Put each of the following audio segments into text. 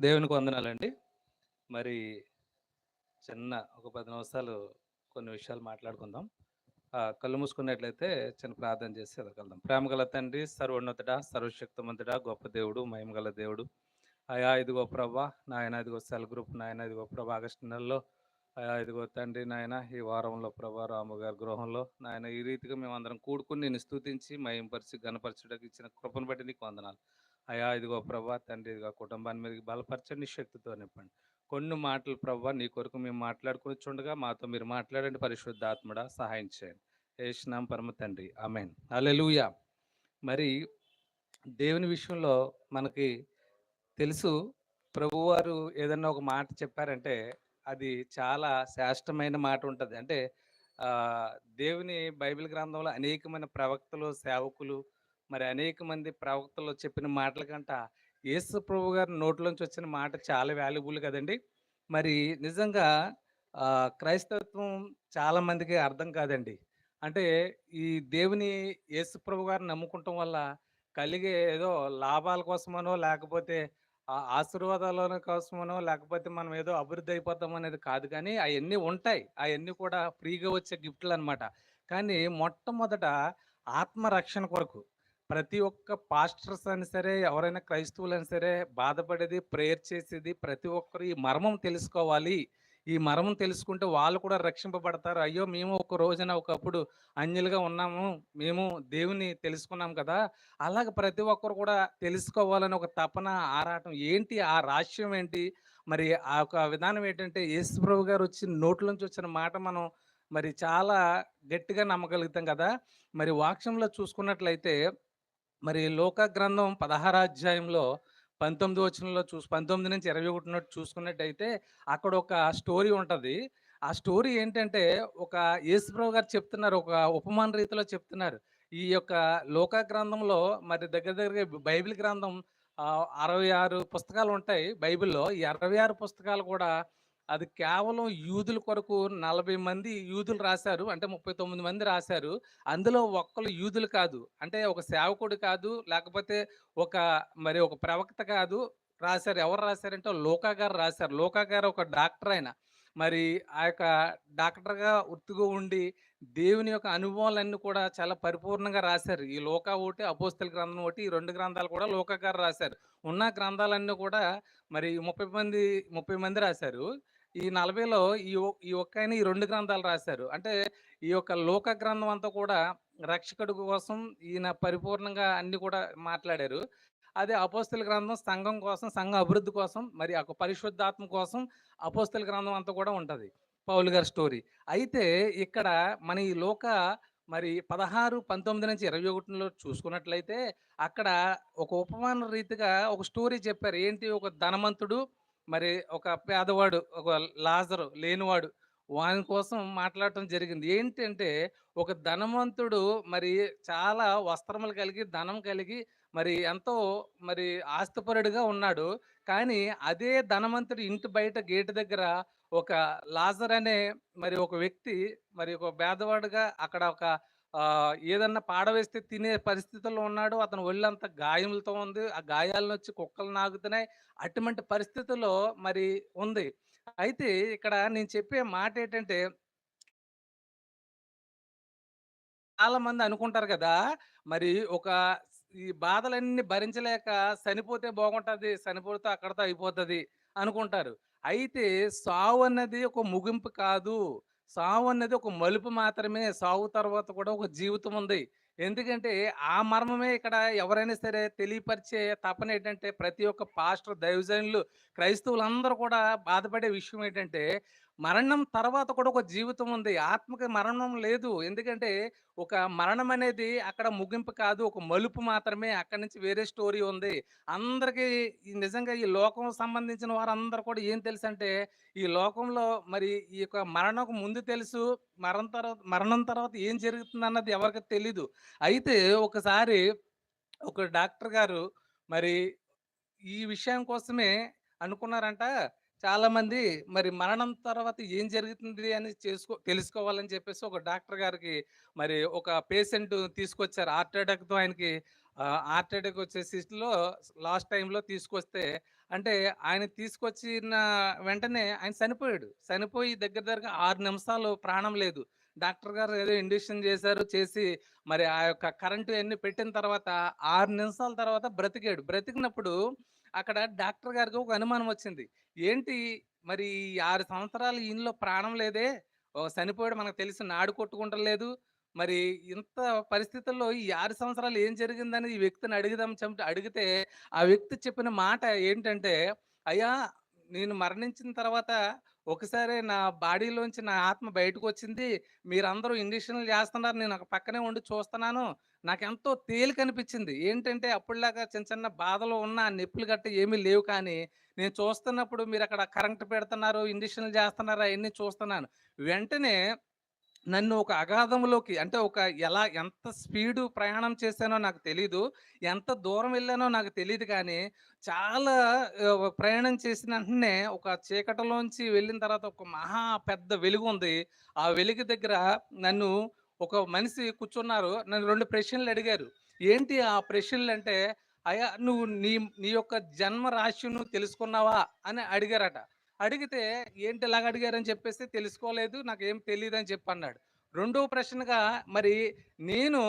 దేవునికి వందనాలండి. మరి చిన్న ఒక పది నిమిషాలు కొన్ని విషయాలు మాట్లాడుకుందాం. ఆ, కళ్ళు మూసుకున్నట్లయితే చిన్న ప్రార్థన చేసి ఎదగలుగుదాం ప్రేమ గల తండ్రి సర్వోన్నతుడ సర్వశక్తిమంతుడ గొప్ప దేవుడు మహిమగల దేవుడు. అయా ఇదిగో ప్రభా నాయన ఇదిగో సెల్ గ్రూప్ నాయన ఇదిగో ప్రభా ఆగస్టు నెలలో. అయా ఇదిగో తండ్రి నాయన ఈ వారంలో ప్రభా రాము గారి గృహంలో. నాయన ఈ రీతిగా మేమందరం కూడుకుని నేను స్థుతించి మయంపరిచి గణపరచుటకు ఇచ్చిన కృపను బట్టి నీకు వందనాలు. అయా ఇదిగో ప్రభా తండ్రి ఇదిగో కుటుంబాన్ని మీద బలపరచండి శక్తితో నింపండి. కొన్ని మాటలు ప్రభా నీ కొరకు మేము మాట్లాడుకుని చూడగా మాతో మీరు మాట్లాడండి పరిశుద్ధ ఆత్మడ సహాయం చేయండి. ఏషినాం పరమ తండ్రి. అమెన్ అలెలుయా మరి దేవుని విషయంలో మనకి తెలుసు ప్రభువారు ఏదన్నా ఒక మాట చెప్పారంటే అది చాలా శ్రేష్టమైన మాట ఉంటుంది. అంటే దేవుని బైబిల్ గ్రంథంలో అనేకమైన ప్రవక్తలు సేవకులు మరి అనేక మంది ప్రవక్తలు చెప్పిన మాటల కంట యేసు ప్రభు గారి నోట్లోంచి వచ్చిన మాట చాలా వాల్యుబుల్ కదండి. మరి నిజంగా క్రైస్తవత్వం చాలా మందికి అర్థం కాదండి. అంటే ఈ దేవుని యేసు ప్రభు గారిని నమ్ముకుంటాం వల్ల కలిగే ఏదో లాభాల కోసమనో లేకపోతే ఆశీర్వాదాల కోసమనో లేకపోతే మనం ఏదో అభివృద్ధి అయిపోతాం అనేది కాదు కానీ అవన్నీ ఉంటాయి. అవన్నీ కూడా ఫ్రీగా వచ్చే గిఫ్ట్లు అన్నమాట కానీ మొట్టమొదట ఆత్మరక్షణ కొరకు ప్రతి ఒక్క పాస్టర్స్ అయినా సరే ఎవరైనా క్రైస్తవులైనా సరే బాధపడేది ప్రేయర్ చేసేది ప్రతి ఒక్కరు ఈ మర్మం తెలుసుకోవాలి. ఈ మర్మం తెలుసుకుంటే వాళ్ళు కూడా రక్షింపబడతారు. అయ్యో మేము ఒక రోజున ఒకప్పుడు అన్యులుగా ఉన్నాము మేము దేవుని తెలుసుకున్నాం కదా. అలాగ ప్రతి ఒక్కరు కూడా తెలుసుకోవాలని ఒక తపన ఆరాటం. ఏంటి ఆ రహస్యం ఏంటి? మరి ఆ ఒక విధానం ఏంటంటే యేసుప్రభు గారు వచ్చి నోట్లోంచి వచ్చిన మాట మనం మరి చాలా గట్టిగా నమ్మగలుగుతాం కదా. మరి వాక్యంలో చూసుకున్నట్లయితే మరి లోక గ్రంథం పదహార అధ్యాయంలో పంతొమ్మిది వచనంలో చూసి పంతొమ్మిది నుంచి ఇరవై ఒకటి చూసుకున్నట్టయితే అక్కడ ఒక స్టోరీ ఉంటుంది. ఆ స్టోరీ ఏంటంటే ఒక యేసుప్రభు గారు చెప్తున్నారు ఒక ఉపమాన రీతిలో చెప్తున్నారు. ఈ యొక్క లోక గ్రంథంలో మరి దగ్గర దగ్గర బైబిల్ గ్రంథం అరవై ఆరు పుస్తకాలు ఉంటాయి బైబిల్లో. ఈ అరవై ఆరు పుస్తకాలు కూడా అది కేవలం యూదుల కొరకు నలభై మంది యూదులు రాశారు. అంటే ముప్పై తొమ్మిది మంది రాశారు. అందులో ఒక్కరు యూదులు కాదు. అంటే ఒక సేవకుడు కాదు లేకపోతే ఒక మరి ఒక ప్రవక్త కాదు రాశారు. ఎవరు రాశారంటే లోకా గారు రాశారు. లోకా గారు ఒక డాక్టర్ ఆయన. మరి ఆ యొక్క డాక్టర్గా వృత్తిగా ఉండి దేవుని యొక్క అనుభవాలన్నీ కూడా చాలా పరిపూర్ణంగా రాశారు. ఈ లోకా ఒకటి అపోస్తల గ్రంథం ఒకటి ఈ రెండు గ్రంథాలు కూడా లోకా గారు రాశారు. ఉన్న గ్రంథాలన్నీ కూడా మరి ముప్పై మంది ముప్పై మంది రాశారు. ఈ నలభైలో ఈ ఈ ఒక్క ఆయన ఈ రెండు గ్రంథాలు రాశారు. అంటే ఈ యొక్క లోక గ్రంథం అంతా కూడా రక్షకుడు కోసం ఈయన పరిపూర్ణంగా అన్ని కూడా మాట్లాడారు. అదే అపోస్తల గ్రంథం సంఘం కోసం సంఘ అభివృద్ధి కోసం మరి ఒక పరిశుద్ధాత్మ కోసం అపోస్తల గ్రంథం అంతా కూడా ఉంటుంది. పౌలు గారి స్టోరీ. అయితే ఇక్కడ మన ఈ లోక మరి పదహారు పంతొమ్మిది నుంచి ఇరవై ఒకటిలో చూసుకున్నట్లయితే అక్కడ ఒక ఉపమాన రీతిగా ఒక స్టోరీ చెప్పారు. ఏంటి? ఒక ధనవంతుడు మరి ఒక పేదవాడు ఒక లాజరు లేనివాడు వాని కోసం మాట్లాడటం జరిగింది. ఏంటంటే ఒక ధనవంతుడు మరి చాలా వస్త్రములు కలిగి ధనం కలిగి మరి ఎంతో మరి ఆస్తిపరుడుగా ఉన్నాడు. కానీ అదే ధనవంతుడు ఇంటి బయట గేటు దగ్గర ఒక లాజర్ అనే మరి ఒక వ్యక్తి మరి ఒక పేదవాడుగా అక్కడ ఒక ఏదన్నా పాడవేస్తే తినే పరిస్థితుల్లో ఉన్నాడు. అతను ఒళ్ళంతా గాయములతో ఉంది. ఆ గాయాలను వచ్చి కుక్కలు నాగుతున్నాయి. అటువంటి పరిస్థితుల్లో మరి ఉంది. అయితే ఇక్కడ నేను చెప్పే మాట ఏంటంటే చాలా మంది అనుకుంటారు కదా! మరి ఒక ఈ బాధలన్నీ భరించలేక చనిపోతే బాగుంటుంది చనిపోతే అక్కడతో అయిపోతుంది అనుకుంటారు. అయితే సావు అన్నది ఒక ముగింపు కాదు. సావు అనేది ఒక మలుపు మాత్రమే సావు తర్వాత కూడా ఒక జీవితం ఉంది. ఎందుకంటే ఆ మర్మమే ఇక్కడ ఎవరైనా సరే తెలియపరిచే తపన ఏంటంటే ప్రతి ఒక్క పాస్టర్ దైవజనులు క్రైస్తవులందరూ కూడా బాధపడే విషయం ఏంటంటే మరణం తర్వాత కూడా ఒక జీవితం ఉంది. ఆత్మకి మరణం లేదు. ఎందుకంటే ఒక మరణం అనేది అక్కడ ముగింపు కాదు. ఒక మలుపు మాత్రమే. అక్కడి నుంచి వేరే స్టోరీ ఉంది. అందరికీ నిజంగా ఈ లోకం సంబంధించిన వారందరూ కూడా ఏం తెలుసు అంటే ఈ లోకంలో మరి ఈ యొక్క మరణం ముందు తెలుసు. మరణం తర్వాత మరణం తర్వాత ఏం జరుగుతుంది అన్నది ఎవరికి తెలీదు. అయితే ఒకసారి ఒక డాక్టర్ గారు మరి ఈ విషయం కోసమే అనుకున్నారంట. చాలా మంది మరి మరణం తర్వాత ఏం జరుగుతుంది అని చేసుకో తెలుసుకోవాలని చెప్పేసి ఒక డాక్టర్ గారికి మరి ఒక పేషెంట్ తీసుకొచ్చారు హార్ట్ అటాక్తో ఆయనకి హార్ట్ అటాక్ వచ్చే స్థితిలో లాస్ట్ టైంలో తీసుకొస్తే అంటే ఆయన తీసుకొచ్చిన వెంటనే ఆయన చనిపోయాడు. చనిపోయి దగ్గర దగ్గరగా ఆరు నిమిషాలు ప్రాణం లేదు. డాక్టర్ గారు ఏదో ఇంజెక్షన్ చేశారు. చేసి మరి ఆ యొక్క కరెంటు అన్ని పెట్టిన తర్వాత ఆరు నిమిషాల తర్వాత బ్రతికాడు. బ్రతికినప్పుడు అక్కడ డాక్టర్ గారికి ఒక అనుమానం వచ్చింది. ఏంటి మరి ఈ 6 సంవత్సరాలు ఈయనలో ప్రాణం లేదే! చనిపోయాడు మనకు తెలిసి నాడు కొట్టుకుంటలేదు. మరి ఇంత పరిస్థితుల్లో ఈ ఆరు సంవత్సరాలు ఏం జరిగిందని ఈ వ్యక్తిని అడుగుదాం చెంట అడిగితే ఆ వ్యక్తి చెప్పిన మాట ఏంటంటే, "అయ్యా! నేను మరణించిన తర్వాత ఒకసారే నా బాడీలోంచి నా ఆత్మ బయటకు వచ్చింది మీరందరూ ఇంజక్షన్లు చేస్తున్నారు. నేను ఒక పక్కనే ఉండి చూస్తున్నాను. నాకెంతో తేలికనిపించింది. ఏంటంటే అప్పుడులాగా చిన్న చిన్న బాధలు ఉన్న నొప్పులు గట్ట ఏమీ లేవు కానీ, నేను చూస్తున్నప్పుడు మీరు అక్కడ కరెంట్ పెడుతున్నారు, ఇండిషన్లు చేస్తున్నారు అవన్నీ చూస్తున్నాను. వెంటనే నన్ను ఒక అగాధంలోకి అంటే ఒక ఎలా ఎంత స్పీడు ప్రయాణం చేశానో నాకు తెలీదు. ఎంత దూరం వెళ్ళానో నాకు తెలియదు కానీ, చాలా ప్రయాణం చేసిన వెంటనే ఒక చీకటిలోంచి వెళ్ళిన తర్వాత ఒక మహా పెద్ద వెలుగు ఉంది ఆ వెలుగు దగ్గర నన్ను ఒక మనిషి కూర్చున్నారు. నన్ను రెండు ప్రశ్నలు అడిగారు. ఏంటి ఆ ప్రశ్నలు అంటే "అయ్యా! నువ్వు నీ నీ యొక్క జన్మ రాశి నువ్వు తెలుసుకున్నావా?" అని అడిగారట. అడిగితే ఏంటి ఇలాగ అడిగారని చెప్పేసి తెలుసుకోలేదు. నాకేం చెప్పి అన్నాడు రెండో ప్రశ్నగా మరి నేను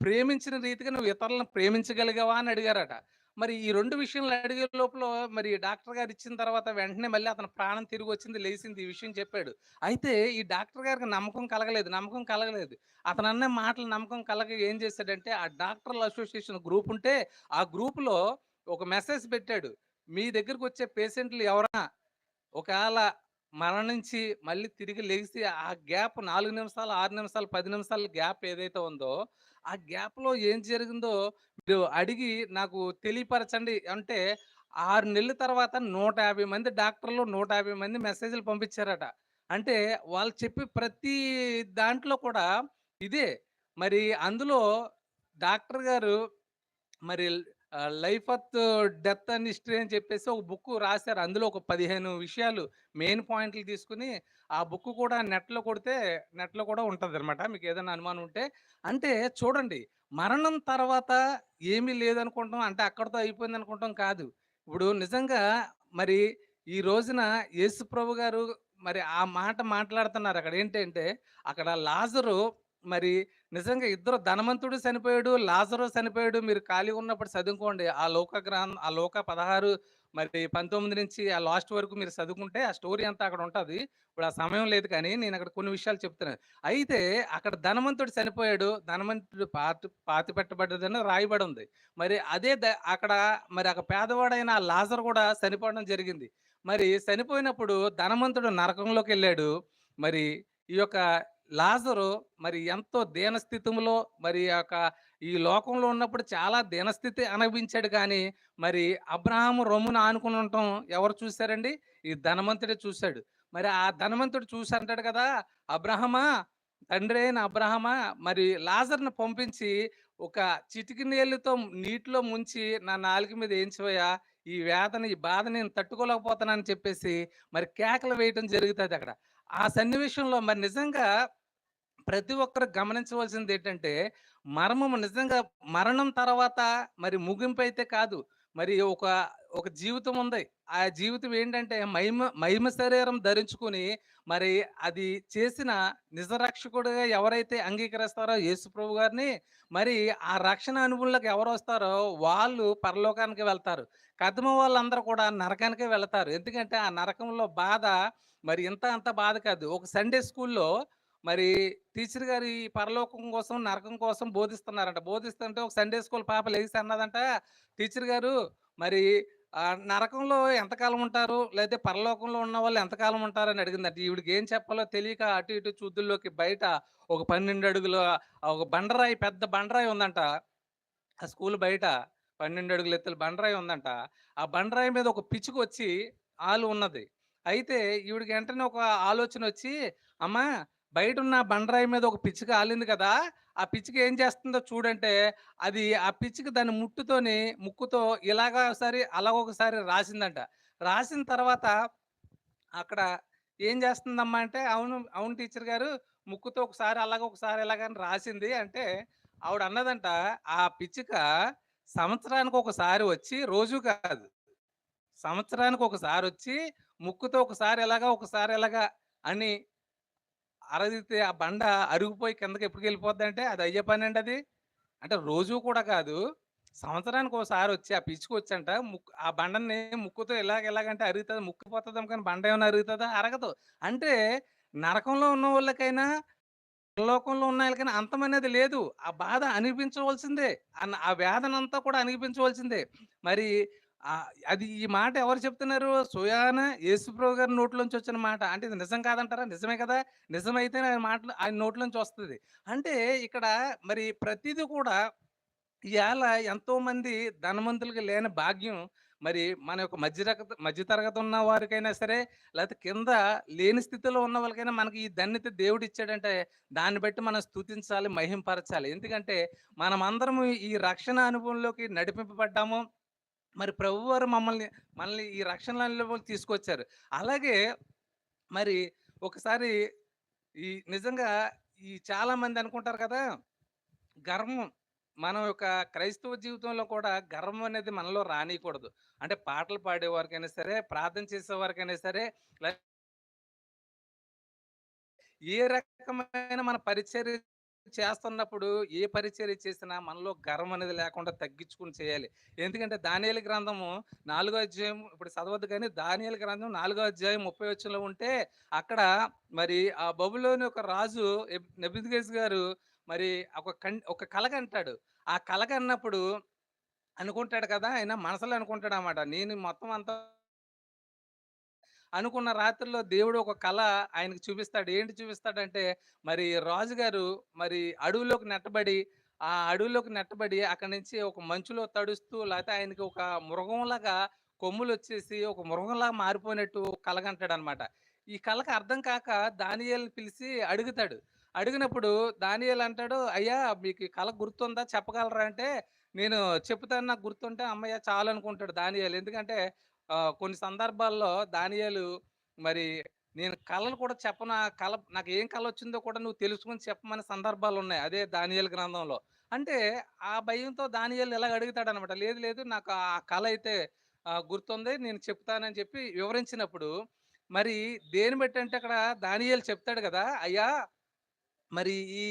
ప్రేమించిన రీతిగా నువ్వు ఇతరులను ప్రేమించగలిగావా అని అడిగారట. మరి ఈ రెండు విషయాలు అడిగే లోపల మరి డాక్టర్ గారు ఇచ్చిన తర్వాత వెంటనే మళ్ళీ అతను ప్రాణం తిరిగొచ్చింది, లేచింది ఈ విషయం చెప్పాడు. అయితే ఈ డాక్టర్ గారికి నమ్మకం కలగలేదు. నమ్మకం కలగలేదు. అతను అన్న మాటలు నమ్మకం కలగ ఏం చేశాడంటే ఆ డాక్టర్ల అసోసియేషన్ గ్రూప్ ఉంటే ఆ గ్రూప్‌లో ఒక మెసేజ్ పెట్టాడు. మీ దగ్గరకొచ్చే పేషెంట్లు ఎవరైనా ఒకవేళ మరణించి మళ్ళీ తిరిగి లెగిసి ఆ గ్యాప్ నాలుగు నిమిషాలు, ఆరు నిమిషాలు, పది నిమిషాల గ్యాప్ ఏదైతే ఉందో, ఆ గ్యాప్‌లో ఏం జరిగిందో మీరు అడిగి నాకు తెలియపరచండి అంటే ఆరు నెలల తర్వాత 150 మంది డాక్టర్లు, 150 మంది మెసేజ్‌లు పంపించారట. అంటే వాళ్ళు చెప్పి ప్రతి దాంట్లో కూడా ఇదే. మరి అందులో డాక్టర్ గారు మరి లైఫ్ అత్ డెత్ అండ్ హిస్టరీ అని చెప్పేసి ఒక బుక్ రాశారు అందులో ఒక 15 విషయాలు మెయిన్ పాయింట్లు తీసుకొని, ఆ బుక్ కూడా నెట్‌లో కొడితే నెట్‌లో కూడా ఉంటుందనమాట మీకు ఏదైనా అనుమానం ఉంటే. అంటే చూడండి, మరణం తర్వాత ఏమీ లేదనుకుంటాం అంటే అక్కడితో అయిపోయిందనుకుంటాం కాదు. ఇప్పుడు నిజంగా మరి ఈ రోజున యేసుప్రభు గారు మరి ఆ మాట మాట్లాడుతున్నారు. అక్కడ ఏంటంటే, అక్కడ లాజరు మరి నిజంగా ఇద్దరు ధనవంతుడు చనిపోయాడు, లాజరు చనిపోయాడు. మీరు ఖాళీగా ఉన్నప్పుడు చదువుకోండి. ఆ లోక గ్రహం ఆ లోక 16 మరి 19 నుంచి ఆ లాస్ట్ వరకు మీరు చదువుకుంటే ఆ స్టోరీ అంతా అక్కడ ఉంటుంది ఇప్పుడు ఆ సమయం లేదు కానీ నేను అక్కడ కొన్ని విషయాలు చెప్తున్నాను. అయితే అక్కడ ధనవంతుడు చనిపోయాడు. ధనవంతుడు పాతి పెట్టబడ్డదని రాయబడి ఉంది. మరి అదే ద అక్కడ మరి ఒక పేదవాడైన ఆ లాజర్ కూడా చనిపోవడం జరిగింది. మరి చనిపోయినప్పుడు ధనవంతుడు నరకంలోకి వెళ్ళాడు మరి ఈ యొక్క లాజరు మరి ఎంతో దీనస్థితిలో మరి ఆ యొక్క ఈ లోకంలో ఉన్నప్పుడు చాలా దీనస్థితి అనుభవించాడు కానీ, మరి అబ్రహాము రొమ్మును ఆనుకుని ఉండటం ఎవరు చూశారండి? ఈ ధనవంతుడే చూశాడు. మరి ఆ ధనవంతుడు చూసి అంటాడు కదా! అబ్రహమా తండ్రి అయిన అబ్రహమా! మరి లాజర్ను పంపించి ఒక చిటికి నీళ్ళతో నీటిలో ముంచి నా నాలుక మీద ఏంచిపోయా ఈ వేదన, ఈ బాధ నేను తట్టుకోలేకపోతున్నానని" చెప్పేసి మరి కేకలు వేయటం జరుగుతుంది అక్కడ. ఆ సన్నివేశంలో మరి నిజంగా ప్రతి ఒక్కరు గమనించవలసింది ఏంటంటే మర్మము నిజంగా మరణం తర్వాత మరి ముగింపైతే కాదు. మరి ఒక, ఒక జీవితం ఉంది. ఆ జీవితం ఏంటంటే మహిమ మహిమ శరీరం ధరించుకొని మరి అది చేసిన నిజరక్షకుడిగా ఎవరైతే అంగీకరిస్తారో యేసుప్రభు గారిని, మరి ఆ రక్షణ అనుభవంలోకి ఎవరొస్తారో వాళ్ళు పరలోకానికి వెళ్తారు. కథమ వాళ్ళందరూ కూడా నరకానికే వెళతారు. ఎందుకంటే ఆ నరకంలో బాధ మరి ఇంత అంత బాధ కాదు. ఒక సండే స్కూల్‌లో మరి టీచర్ గారు ఈ పరలోకం కోసం, నరకం కోసం బోధిస్తున్నారంట. బోధిస్తుంటే ఒక సండే స్కూల్ పాప లేచి అన్నదంట, "టీచర్ గారు మరి నరకంలో ఎంతకాలం ఉంటారు? లేతే పరలోకంలో ఉన్న వాళ్ళు ఎంతకాలం ఉంటారని అడిగిందంట. ఈవిడికి ఏం చెప్పాలో తెలియక అటు ఇటు చూద్దుల్లోకి బయట ఒక 12 అడుగుల ఒక బండరాయి పెద్ద బండరాయి ఉందంట. ఆ స్కూల్ బయట 12 అడుగుల ఎత్తుల బండరాయి ఉందంట. ఆ బండరాయి మీద ఒక పిచ్చుకు వచ్చి ఆలు ఉన్నది. అయితే ఈవిడికి వెంటనే ఒక ఆలోచన వచ్చి "అమ్మా బయట ఉన్న బండరాయి మీద ఒక పిచ్చుక ఆలింది కదా! ఆ పిచ్చుక ఏం చేస్తుందో చూడంటే, అది ఆ పిచ్చుక దాని ముట్టుతోని ముక్కుతో ఇలాగా ఒకసారి, అలాగ ఒకసారి రాసిందంట. రాసిన తర్వాత అక్కడ ఏం చేస్తుందమ్మా అంటే, "అవును, అవును టీచర్ గారు ముక్కుతో ఒకసారి అలాగ, ఒకసారి ఇలాగ అని రాసింది" అంటే, ఆవిడ అన్నదంట ఆ పిచ్చుక సంవత్సరానికి ఒకసారి వచ్చి రోజు కాదు సంవత్సరానికి ఒకసారి వచ్చి ముక్కుతో ఒకసారి ఎలాగా ఒకసారి ఎలాగా అని అరదితే ఆ బండ అరిగిపోయి కిందకి ఎప్పుడు వెళ్ళిపోద్ది అంటే అది అయ్యే పని అండి అది. అంటే రోజు కూడా కాదు సంవత్సరానికి ఒకసారి వచ్చి ఆ పిచ్చుకు వచ్చంట ముక్కు ఆ బండని ముక్కుతో ఎలాగ ఎలాగంటే అరుగుతుంది ముక్కుపోతుంది కానీ బండ ఏమైనా అరుగుతుందా? అరగదు. అంటే నరకంలో ఉన్న వాళ్ళకైనా లోకంలో ఉన్న వాళ్ళకైనా అంతం అనేది లేదు. ఆ బాధ అనిపించవలసిందే. ఆ వేదన అంతా కూడా అనిపించవలసిందే. మరి అది ఈ మాట ఎవరు చెప్తున్నారు? సుయాన యేసుప్రభు గారి నోట్లోంచి వచ్చిన మాట. అంటే ఇది నిజం కాదంటారా? నిజమే కదా? నిజమైతే ఆయన మాటలు ఆయన నోట్లోంచి వస్తుంది. అంటే ఇక్కడ మరి ప్రతిదీ కూడా ఇవాళ ఎంతో మంది ధనవంతులకి లేని భాగ్యం మరి మన యొక్క మధ్య మధ్య తరగతి ఉన్న వారికైనా సరే లేకపోతే కింద లేని స్థితిలో ఉన్న వాళ్ళకైనా మనకి ఈ ధన్యత దేవుడు ఇచ్చాడంటే దాన్ని బట్టి మనం స్తుతించాలి మహింపరచాలి. ఎందుకంటే మనం అందరం ఈ రక్షణ అనుభవంలోకి నడిపింపబడ్డాము. మరి ప్రభువారు మమ్మల్ని మనల్ని ఈ రక్షణ తీసుకొచ్చారు. అలాగే మరి ఒకసారి ఈ నిజంగా ఈ చాలా మంది అనుకుంటారు కదా! గర్వం మనం యొక్క క్రైస్తవ జీవితంలో కూడా గర్వం అనేది మనలో రానియకూడదు. అంటే పాటలు పాడేవారికైనా సరే ప్రార్థన చేసేవారికైనా సరే ఏ రకమైన మన పరిచర్య చేస్తున్నప్పుడు ఏ పరిచర్య చేసినా మనలో గర్వం అనేది లేకుండా తగ్గించుకుని చేయాలి. ఎందుకంటే దానియాల గ్రంథము నాలుగో అధ్యాయం ఇప్పుడు చదవద్దు కానీ దానియాల గ్రంథం నాలుగో అధ్యాయం ముప్పై వచ్చంలో ఉంటే అక్కడ మరి ఆ బబులోని ఒక రాజు నబిద్గేజ్ గారు మరి ఒక కం ఒక కలగ అంటాడు. ఆ కలగ అన్నప్పుడు అనుకుంటాడు కదా ఆయన మనసులో అనుకుంటాడు అన్నమాట నేను మొత్తం అంతా అనుకున్న రాత్రిలో దేవుడు ఒక కళ ఆయనకు చూపిస్తాడు. ఏంటి చూపిస్తాడంటే మరి రాజుగారు మరి అడవిలోకి నెట్టబడి ఆ అడవిలోకి నెట్టబడి అక్కడి నుంచి ఒక మంచులో తడుస్తూ లేకపోతే ఆయనకి ఒక మృగంలాగా కొమ్ములు వచ్చేసి ఒక మృగంలాగా మారిపోయినట్టు కలగంటాడు అనమాట ఈ కళకు అర్థం కాక దానియేలు పిలిచి అడుగుతాడు. అడిగినప్పుడు దానియాలు అంటాడు అయ్యా మీకు కళ గుర్తుందా? చెప్పగలరా? అంటే నేను చెప్తాను నాకు గుర్తుంటే అమ్మయ్య చాలు అనుకుంటాడు దానియాలు. ఎందుకంటే కొన్ని సందర్భాల్లో దానియాలు మరి నేను కళలు కూడా చెప్పను. ఆ కళ నాకు ఏం కళ వచ్చిందో కూడా నువ్వు తెలుసుకుని చెప్పమనే సందర్భాలు ఉన్నాయి అదే దానియేలు గ్రంథంలో. అంటే ఆ భయంతో దానియాలు ఎలా అడుగుతాడు అనమాట లేదు లేదు నాకు ఆ కళ అయితే గుర్తుంది నేను చెప్తానని చెప్పి వివరించినప్పుడు మరి దేని బట్టి అంటే అక్కడ దానియాలు చెప్తాడు కదా అయ్యా మరి ఈ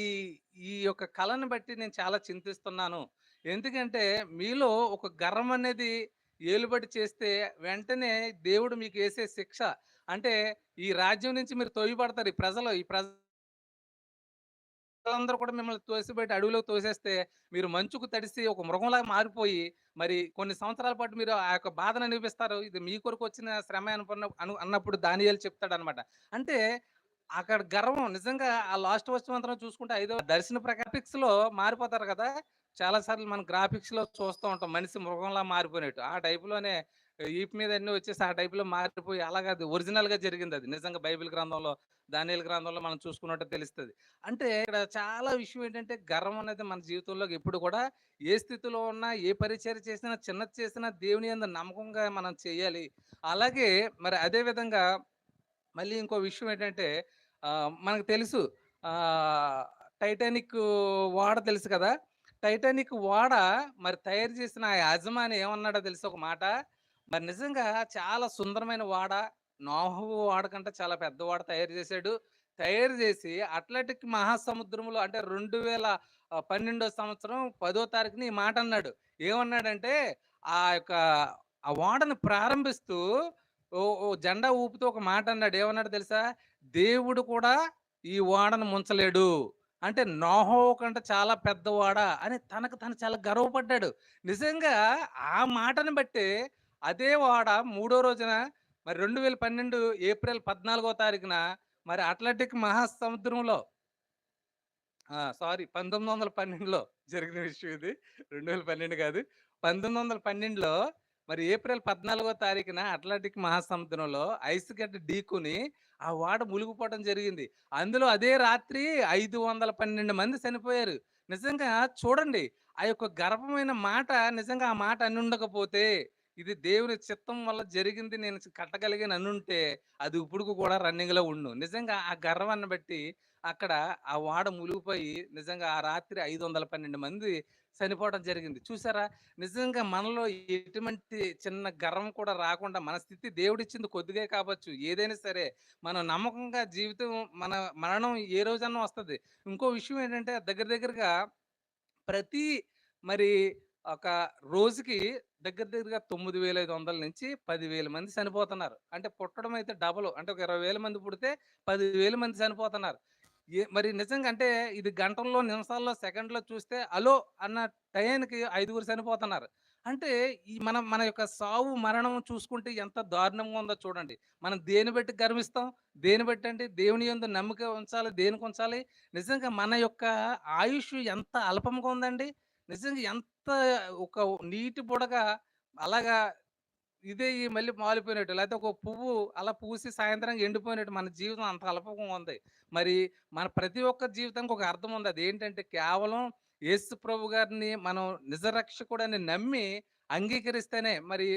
ఈ యొక్క కళను బట్టి నేను చాలా చింతిస్తున్నాను. ఎందుకంటే మీలో ఒక గర్వం అనేది ఏలుబడి చేస్తే వెంటనే దేవుడు మీకు వేసే శిక్ష. అంటే ఈ రాజ్యం నుంచి మీరు తొయ్యబడతారు ఈ ప్రజలు ఈ ప్రజలందరూ కూడా మిమ్మల్ని తోసిబెట్టి అడవిలోకి తోసేస్తే మీరు మంచుకు తడిసి ఒక మృగంలాగా మారిపోయి మరి కొన్ని సంవత్సరాల పాటు మీరు ఆ యొక్క బాధను అనిపిస్తారు ఇది మీ కొరకు వచ్చిన శ్రమ అనుకున్న అను అన్నప్పుడు దానియాలు చెప్తాడు అనమాట అంటే అక్కడ గర్వం నిజంగా ఆ లాస్ట్ వస్తువంతరం చూసుకుంటే ఐదో దర్శన గ్రాఫిక్స్లో మారిపోతారు కదా! చాలా సార్లు మనం గ్రాఫిక్స్లో చూస్తూ ఉంటాం. మనిషి మృగంలా మారిపోయినట్టు. ఆ టైపులోనే ఈప్ మీద అన్ని వచ్చేసి ఆ టైపులో మారిపోయి అలాగా అది ఒరిజినల్గా జరిగింది అది. నిజంగా బైబిల్ గ్రంథంలో దానియల్ గ్రంథంలో మనం చూసుకున్నట్టు తెలుస్తుంది. అంటే ఇక్కడ చాలా విషయం ఏంటంటే గర్వం అనేది మన జీవితంలో ఎప్పుడు కూడా ఏ స్థితిలో ఉన్నా ఏ పరిచయం చేసినా చిన్నది చేసినా దేవుని యందు నమ్మకంగా మనం చేయాలి. అలాగే మరి అదే విధంగా మళ్ళీ ఇంకో విషయం ఏంటంటే మనకు తెలుసు టైటానిక్ వాడ తెలుసు కదా? టైటానిక్ ఓడ మరి తయారు చేసిన ఆ యజమాని ఏమన్నాడో తెలిసి ఒక మాట? మరి నిజంగా చాలా సుందరమైన ఓడ నోహు ఓడ కంటే చాలా పెద్ద ఓడ తయారు చేశాడు. తయారు చేసి అట్లాంటిక్ మహాసముద్రంలో అంటే రెండు వేల పన్నెండో సంవత్సరం పదో తారీఖుని ఈ మాట అన్నాడు. ఏమన్నాడంటే ఆ యొక్క ఆ ఓడను ప్రారంభిస్తూ ఓ ఓ జెండా ఊపుతూ ఒక మాట అన్నాడు. ఏమన్నాడు తెలుసా? దేవుడు కూడా ఈ ఓడను ముంచలేడు. అంటే నోహో కంటే చాలా పెద్ద ఓడ అని తనకు తను చాలా గర్వపడ్డాడు. నిజంగా ఆ మాటను బట్టి అదే ఓడ మూడో రోజున మరి రెండు వేల పన్నెండు ఏప్రిల్ పద్నాలుగో తారీఖున మరి అట్లాంటిక్ మహాసముద్రంలో సారీ పంతొమ్మిది వందల పన్నెండులో జరిగిన విషయం ఇది. రెండు వేల పన్నెండు కాదు. పంతొమ్మిది వందల పన్నెండులో మరి ఏప్రిల్ పద్నాలుగో తారీఖున అట్లాంటిక్ మహాసముద్రంలో ఐస్ గడ్డ ఢీకుని ఆ వాడ మునిగిపోవడం జరిగింది. అందులో అదే రాత్రి ఐదు వందల పన్నెండు మంది చనిపోయారు. నిజంగా చూడండి ఆ యొక్క గర్భమైన మాట నిజంగా ఆ మాట అని ఉండకపోతే ఇది దేవుని చిత్తం వల్ల జరిగింది నేను కట్టగలిగాను అనుంటే అది ఇప్పుడు కూడా రన్నింగ్‌లో ఉండు. నిజంగా ఆ గర్వాన్ని బట్టి అక్కడ ఆ ఓడ ములిగిపోయి నిజంగా ఆ రాత్రి 512 మంది చనిపోవడం జరిగింది. చూసారా? నిజంగా మనలో ఎటువంటి చిన్న గర్వం కూడా రాకుండా మన స్థితి దేవుడిచ్చింది కొద్దిగా కావచ్చు. ఏదైనా సరే మనం నమ్మకంగా జీవితం మన మరణం ఏ రోజన్నా వస్తుంది ఇంకో విషయం ఏంటంటే దగ్గర దగ్గరగా ప్రతి మరి ఒక రోజుకి దగ్గర దగ్గరగా 9,500 నుంచి పదివేల మంది చనిపోతున్నారు. అంటే పుట్టడం అయితే డబుల్ అంటే ఒక ఇరవై వేల మంది పుడితే పదివేల మంది చనిపోతున్నారు. మరి నిజంగా అంటే ఇది గంటల్లో, నిమిషాల్లో, సెకండ్‌లో చూస్తే అలో అన్న టయానికి ఐదుగురు చనిపోతున్నారు. అంటే ఈ మన మన యొక్క సావు, మరణం చూసుకుంటే ఎంత దారుణంగా ఉందో చూడండి. మనం దేన్ని బట్టి గర్విస్తాం? దేన్ని బట్టి అంటే దేవుని ఎందు నమ్మిక ఉంచాలి. దేనికి ఉంచాలి? నిజంగా మన యొక్క ఆయుష్ ఎంత అల్పంగా ఉందండి. నిజంగా ఎంత ఒక నీటి బుడగ అలాగా ఇదే ఈ మళ్ళీ మాలిపోయినట్టు లేకపోతే ఒక పువ్వు అలా పూసి సాయంత్రం ఎండిపోయినట్టు మన జీవితం అంత అల్పకం ఉంది. మరి మన ప్రతి ఒక్క జీవితానికి ఒక అర్థం ఉంది. అదేంటంటే కేవలం యేసు ప్రభు గారిని మనం నిజరక్షకుడని నమ్మి అంగీకరిస్తేనే మరి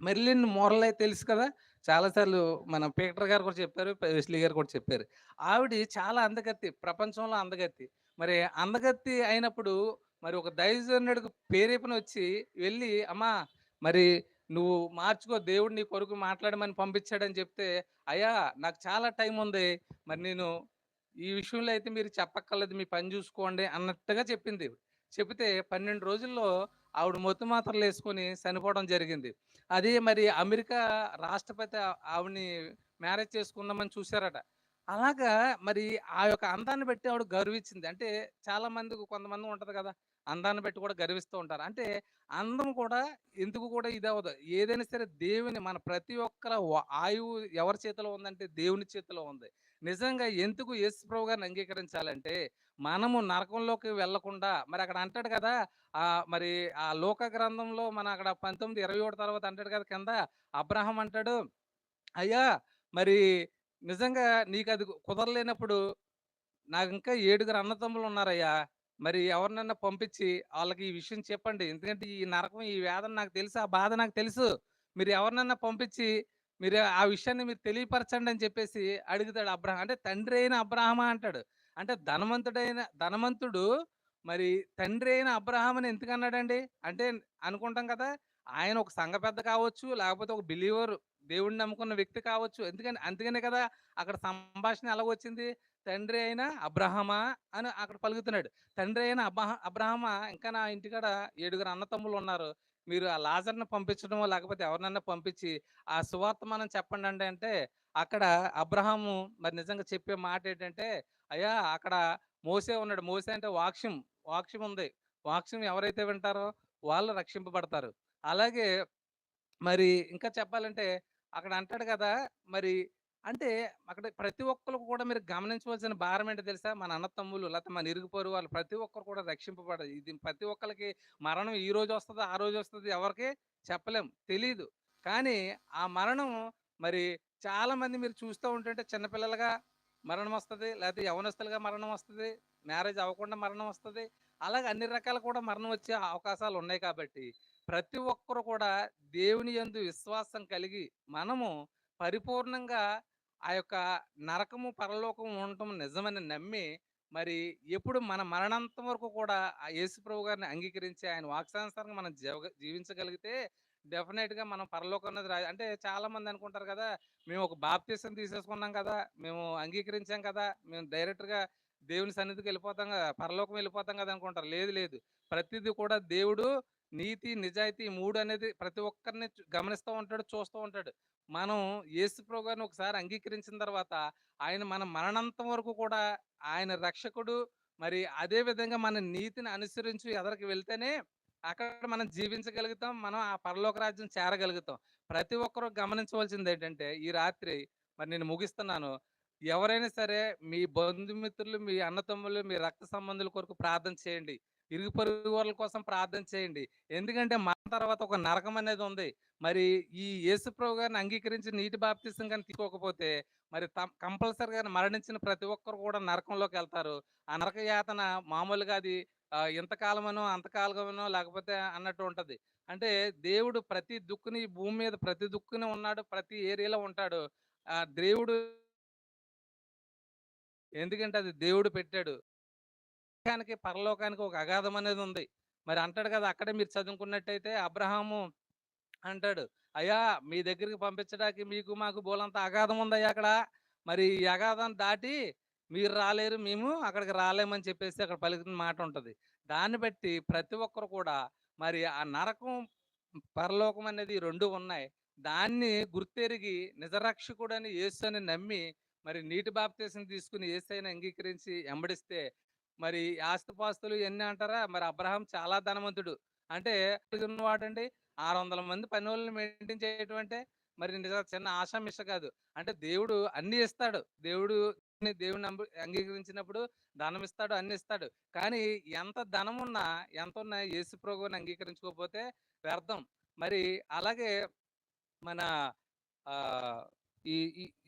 మెర్లిన్ మోరలే తెలుసు కదా! చాలాసార్లు మన పీటర్ గారు కూడా చెప్పారు. వెస్లీ గారు కూడా చెప్పారు. ఆవిడ చాలా అందగత్తి. ప్రపంచంలో అందగత్తి. మరి అందగత్తి అయినప్పుడు మరి ఒక దైవజనుడికి వచ్చి వెళ్ళి, "అమ్మా! మరి నువ్వు మార్చుకో దేవుడు నీ కొరకు మాట్లాడమని పంపించాడని" చెప్తే, "అయ్యా! నాకు చాలా టైం ఉంది. మరి నేను ఈ విషయంలో అయితే మీరు చెప్పక్కర్లేదు. మీ పని చూసుకోండి" అన్నట్టుగా చెప్పింది. చెబితే 12 రోజుల్లో ఆవిడ మొత్తు మాత్రలు వేసుకొని చనిపోవడం జరిగింది. అది మరి అమెరికా రాష్ట్రపతి ఆవిడని మ్యారేజ్ చేసుకుందామని చూశారట అలాగా మరి ఆ యొక్క అందాన్ని బట్టి ఆవిడ గర్వించింది. అంటే చాలా మందికి కొంతమంది ఉంటుంది కదా! అందాన్ని బట్టి కూడా గర్విస్తూ ఉంటారు. అంటే అందం కూడా ఎందుకు కూడా ఇదవ్వదు. ఏదైనా సరే దేవుని మన ప్రతి ఒక్కల ఆయువు ఎవరి చేతిలో ఉందంటే దేవుని చేతిలో ఉంది. నిజంగా ఎందుకు యేసు ప్రభు గారిని అంగీకరించాలంటే మనము నరకంలోకి వెళ్ళకుండా మరి అక్కడ అంటాడు కదా! ఆ మరి ఆ లోక గ్రంథంలో మన అక్కడ 19, 21 తర్వాత అంటాడు కదా! కింద అబ్రహం అంటాడు, "అయ్యా! మరి నిజంగా నీకు అది కుదరలేనప్పుడు నాకు ఇంకా ఏడుగురు అన్నదమ్ములున్నారయ్యా. మరి ఎవరినన్నా పంపించి వాళ్ళకి ఈ విషయం చెప్పండి. ఎందుకంటే ఈ నరకం, ఈ వేదన నాకు తెలుసు. ఆ బాధ నాకు తెలుసు. మీరు ఎవరినన్నా పంపించి మీరు ఆ విషయాన్ని మీరు తెలియపరచండి" అని చెప్పేసి అడుగుతాడు అబ్రహం అంటే తండ్రి అయిన అబ్రహమా అంటాడు. అంటే ధనవంతుడైన ధనవంతుడు మరి తండ్రి అయిన అబ్రాహాముని ఎందుకన్నాడండి? అంటే అనుకుంటాం కదా! ఆయన ఒక సంఘ పెద్ద కావచ్చు, లేకపోతే ఒక బిలీవర్ దేవుడిని నమ్ముకున్న వ్యక్తి కావచ్చు. ఎందుకని అందుకనే కదా! అక్కడ సంభాషణ ఎలాగొచ్చింది? తండ్రి అయిన అబ్రహమా అని అక్కడ పలుకుతున్నాడు. తండ్రి అయిన అబ్రహ అబ్రహమా ఇంకా నా ఇంటికాడ ఏడుగురు అన్నతమ్ములున్నారు. మీరు ఆ లాజర్‌ని పంపించడమో లేకపోతే ఎవరినైనా పంపించి ఆ సువార్త మనం చెప్పండి అంటే అక్కడ అబ్రాహాము మరి నిజంగా చెప్పే మాట ఏంటంటే "అయ్యా! అక్కడ మోసే ఉన్నాడు." మోసే అంటే వాక్ష్యం. వాక్ష్యం ఉంది. వాక్ష్యం ఎవరైతే వింటారో వాళ్ళు రక్షింపబడతారు. అలాగే మరి ఇంకా చెప్పాలంటే అక్కడ అంటాడు కదా! మరి అంటే అక్కడ ప్రతి ఒక్కళ్ళు కూడా మీరు గమనించవలసిన భారం ఏంటో తెలుసా? మన అన్నతమ్ములు లేకపోతే మన ఇరుగుపోరు వాళ్ళు ప్రతి ఒక్కరు కూడా రక్షింపబడదు ఇది ప్రతి ఒక్కరికి మరణం ఈ రోజు వస్తుంది ఆ రోజు వస్తుంది ఎవరికి చెప్పలేం. తెలీదు. కానీ ఆ మరణం మరి చాలా మంది మీరు చూస్తూ ఉంటుంటే చిన్నపిల్లలుగా మరణం వస్తుంది లేకపోతే యవనస్తులుగా మరణం వస్తుంది మ్యారేజ్ అవ్వకుండా మరణం వస్తుంది అలాగే అన్ని రకాలు కూడా మరణం వచ్చే అవకాశాలు ఉన్నాయి కాబట్టి ప్రతి ఒక్కరు కూడా దేవుని యందు విశ్వాసం కలిగి మనము పరిపూర్ణంగా ఆ యొక్క నరకము, పరలోకం ఉండటం నిజమని నమ్మి మరి ఎప్పుడు మన మరణాంతం వరకు కూడా ఆ యేసుప్రభు గారిని అంగీకరించి ఆయన వాక్యానుసారంగా మనం జీవ జీవించగలిగితే డెఫినెట్‌గా మనం పరలోకం అన్నది రా అంటే చాలామంది అనుకుంటారు కదా! మేము ఒక బాప్తిసం తీసేసుకున్నాం కదా! మేము అంగీకరించాం కదా! మేము డైరెక్ట్‌గా దేవుని సన్నిధికి వెళ్ళిపోతాం కదా! పరలోకం వెళ్ళిపోతాం కదా! అనుకుంటారు. లేదు లేదు. ప్రతిదీ కూడా దేవుడు నీతి, నిజాయితీ మూడు అనేది ప్రతి ఒక్కరిని గమనిస్తూ ఉంటాడు, చూస్తూ ఉంటాడు. మనం యేసుప్రభు గారిని ఒకసారి అంగీకరించిన తర్వాత ఆయన మన మరణాంతం వరకు కూడా ఆయన రక్షకుడు. మరి అదే విధంగా మన నీతిని అనుసరించి ఎదరికి వెళ్తేనే అక్కడ మనం జీవించగలుగుతాం. మనం ఆ పరలోక రాజ్యం చేరగలుగుతాం. ప్రతి ఒక్కరూ గమనించవలసింది ఏంటంటే ఈ రాత్రి మరి నేను ముగిస్తున్నాను. ఎవరైనా సరే మీ బంధుమిత్రులు, మీ అన్నతమ్ములు, మీ రక్త సంబంధుల కొరకు ప్రార్థన చేయండి. ఇరుగు పొరుగు వాళ్ళ కోసం ప్రార్థన చేయండి. ఎందుకంటే మన తర్వాత ఒక నరకం అనేది ఉంది. మరి ఈ యేసుప్రభు గారిని అంగీకరించి నీటి బాప్తిసం కానీ తీసుకోకపోతే మరి తం కంపల్సరీగా మరణించిన ప్రతి ఒక్కరు కూడా నరకంలోకి వెళ్తారు ఆ నరక యాతన మామూలుగా అది ఇంతకాలమనో, అంతకాలమనో లేకపోతే అన్నట్టు ఉంటుంది అంటే దేవుడు ప్రతి దుక్కుని భూమి మీద ప్రతి దుక్కుని ఉన్నాడు. ప్రతి ఏరియాలో ఉంటాడు. ఆ దేవుడు ఎందుకంటే అది దేవుడు పెట్టాడు. లోకానికి, పరలోకానికి ఒక అగాధం అనేది ఉంది. మరి అంటాడు కదా! అక్కడే మీరు చదువుకున్నట్టయితే అబ్రహాము అంటాడు. "అయ్యా! మీ దగ్గరికి పంపించడానికి మీకు మాకు బోలంత అగాధం ఉందయ్యా అక్కడ. మరి ఈ అగాధం దాటి మీరు రాలేరు. మేము అక్కడికి రాలేమని" చెప్పేసి అక్కడ పలికిన మాట ఉంటుంది దాన్ని బట్టి ప్రతి ఒక్కరు కూడా మరి ఆ నరకం, పరలోకం అనేది రెండు ఉన్నాయి. దాన్ని గుర్తెరిగి నిజరక్షకుడని యేసు అని నమ్మి మరి నీటి బాప్తీసం తీసుకుని ఏసైనా అంగీకరించి వెంబడిస్తే మరి ఆస్తిపాస్తులు ఇవన్నీ అంటారా? మరి అబ్రహాం చాలా ధనవంతుడు. అంటే వాడండి ఆరు వందల మంది పని వాళ్ళని మెయింటైన్ చేయటం అంటే మరి నిజంగా చిన్న ఆశామిష కాదు. అంటే దేవుడు అన్నీ ఇస్తాడు. దేవుడు దేవుడిని అంగీకరించినప్పుడు ధనం ఇస్తాడు, అన్నీ ఇస్తాడు. కానీ ఎంత ధనం ఉన్నా ఎంత ఉన్నా యేసు ప్రభుని అంగీకరించుకోకపోతే వ్యర్థం. మరి అలాగే మన ఈ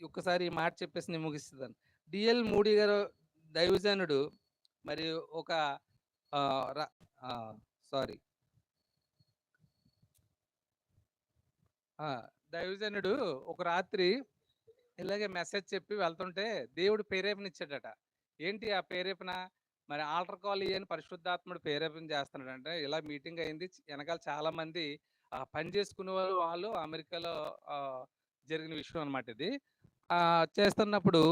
ఒక్కసారి ఈ మాట చెప్పేసి నేను ముగిస్తాను. డిఎల్ మూడి గారు దైవజనుడు మరి ఒక ర సారీ. దైవజనుడు ఒక రాత్రి ఇలాగే మెసేజ్ చెప్పి వెళ్తుంటే దేవుడు ప్రేరేపణిచ్చాడట. ఏంటి ఆ ప్రేరేపణ? మరి ఆల్టర్ కాల్ ఇయ్యని పరిశుద్ధాత్ముడు ప్రేరేపణ అంటే ఇలా మీటింగ్ అయింది. వెనకాల చాలా మంది పని చేసుకునే వాళ్ళు వాళ్ళు అమెరికాలో జరిగిన విషయం అనమాట ఇది. చేస్తున్నప్పుడు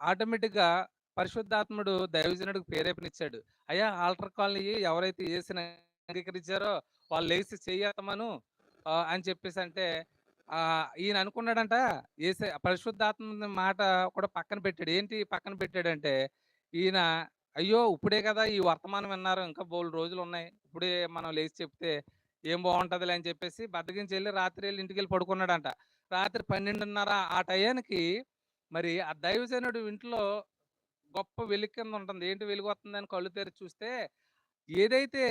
ఆటోమేటిక్‌గా పరిశుద్ధాత్ముడు దైవజనుడికి ప్రేరేపణిచ్చాడు. అయ్యా! ఆల్టర్ కాలనీ ఎవరైతే యేసుని అంగీకరించారో వాళ్ళు లేచి చెయ్యెత్తమను అని చెప్పేసి అంటే ఈయన అనుకున్నాడంట ఏసే పరిశుద్ధాత్మ మాట కూడా పక్కన పెట్టాడు. ఏంటి పక్కన పెట్టాడంటే ఈయన అయ్యో! ఇప్పుడే కదా ఈ వర్తమానం విన్నారు. ఇంకా మూడు రోజులు ఉన్నాయి ఇప్పుడే మనం లేసి చెప్తే ఏం బాగుంటుందిలే అని చెప్పేసి బద్ధకించెళ్ళి రాత్రి ఎళ్ళి ఇంటికెళ్ళి పడుకున్నాడంట. రాత్రి 12:30 ఆ టయానికి మరి ఆ దైవజనుడు ఇంట్లో గొప్ప వెలుగు కింద ఉంటుంది. ఏంటి వెలుగొస్తుందని కళ్ళు తెరిచి చూస్తే ఏదైతే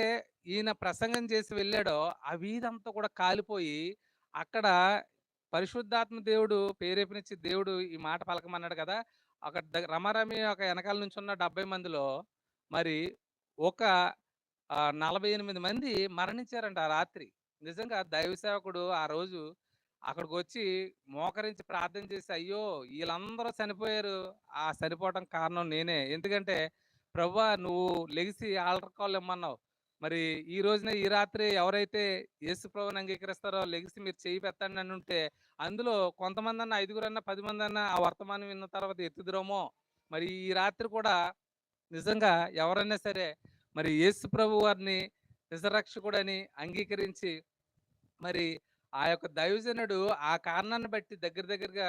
ఈయన ప్రసంగం చేసి వెళ్ళాడో ఆ వీధంతా కూడా కాలిపోయి అక్కడ పరిశుద్ధాత్మ దేవుడు ప్రేరేపణిచ్చి దేవుడు ఈ మాట పలకమన్నాడు కదా! ఒక రమారమి ఒక వెనకాల నుంచి ఉన్న డెబ్బై మందిలో మరి ఒక నలభై ఎనిమిది మంది మరణించారంట ఆ రాత్రి. నిజంగా దైవ సేవకుడు ఆ రోజు అక్కడికొచ్చి మోకరించి ప్రార్థన చేసి, "అయ్యో! వీళ్ళందరూ చనిపోయారు. ఆ చనిపోవటం కారణం నేనే. ఎందుకంటే ప్రభువా నువ్వు లెగిసి ఆల్టర్ కాల్ ఇమ్మన్నావు. మరి ఈ రోజున ఈ రాత్రి ఎవరైతే యేసు ప్రభువుని అంగీకరిస్తారో లెగిసి మీరు చేయి పెట్టండి ఉంటే అందులో కొంతమంది అన్న ఐదుగురన్నా, పది మంది అన్న ఆ వర్తమానం విన్న తర్వాత ఎత్తుదురేమో. మరి ఈ రాత్రి కూడా నిజంగా ఎవరైనా సరే మరి యేసు ప్రభు వారిని నిజరక్షకుడని అంగీకరించి మరి ఆ యొక్క దైవజనుడు ఆ కారణాన్ని బట్టి దగ్గర దగ్గరగా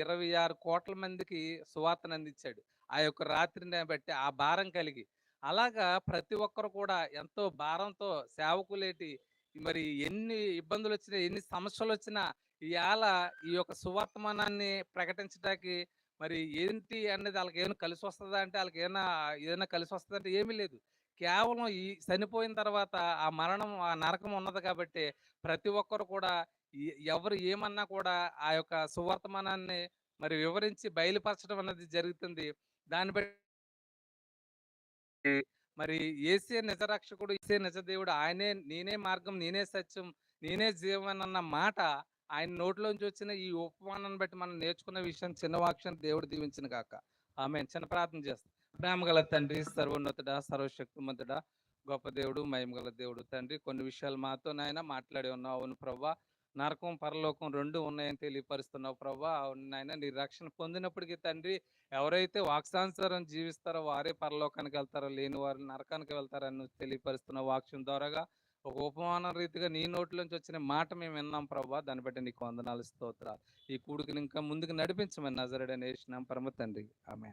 ఇరవై ఆరు కోట్ల మందికి సువార్తను అందించాడు. ఆ యొక్క రాత్రిని బట్టి ఆ భారం కలిగి. అలాగా ప్రతి ఒక్కరు కూడా ఎంతో భారంతో సేవకులేటి మరి ఎన్ని ఇబ్బందులు వచ్చినా ఎన్ని సమస్యలు వచ్చినా ఇవాళ ఈ యొక్క సువర్తమానాన్ని ప్రకటించడానికి మరి ఏంటి అనేది వాళ్ళకి ఏమైనా కలిసి వస్తుందా అంటే ఆళ్ళకేమైనా ఏదైనా కలిసి వస్తుందంటే ఏమీ లేదు. కేవలం ఈ చనిపోయిన తర్వాత ఆ మరణం, ఆ నరకం ఉన్నది కాబట్టి ప్రతి ఒక్కరు కూడా ఎవరు ఏమన్నా కూడా ఆ యొక్క సువర్తమానాన్ని మరి వివరించి బయలుపరచడం అనేది జరుగుతుంది. దాన్ని బట్టి మరి ఏసే నిజరక్షకుడు, ఏసే నిజ దేవుడు. ఆయనే నేనే మార్గం, నేనే సత్యం, నేనే జీవన్ అన్న మాట ఆయన నోట్లోంచి వచ్చిన ఈ ఉపమానాన్ని బట్టి మనం నేర్చుకున్న విషయం చిన్న వాక్యం దేవుడు దీవించిన కాక ఆమె చిన్న ప్రార్థన చేస్తాం. ప్రేమగల తండ్రి, సర్వోన్నతుడా, సర్వశక్తిమంతుడా, గొప్ప దేవుడు, మయంగల దేవుడు తండ్రి. కొన్ని విషయాలు మాతో నాయన మాట్లాడి ఉన్నావు. అవును ప్రభా! నరకం, పరలోకం రెండు ఉన్నాయని తెలియపరుస్తున్నావు ప్రభా! అవును నాయన నీ రక్షణ పొందినప్పటికీ తండ్రి ఎవరైతే వాక్సానుసారం జీవిస్తారో వారే పరలోకానికి వెళ్తారో, లేని వారు నరకానికి వెళ్తారని తెలియపరుస్తున్నావు వాక్యం ద్వారాగా. ఒక ఉపమాన రీతిగా నీ నోట్లోంచి వచ్చిన మాట మేము విన్నాం ప్రభా! దాన్ని బట్టి నీకు వందనాలు, స్తోత్రాలు. ఈ కూడుకుని ఇంకా ముందుకు నడిపించమని నజరడని వేసినాం పరమ తండ్రి. ఆమె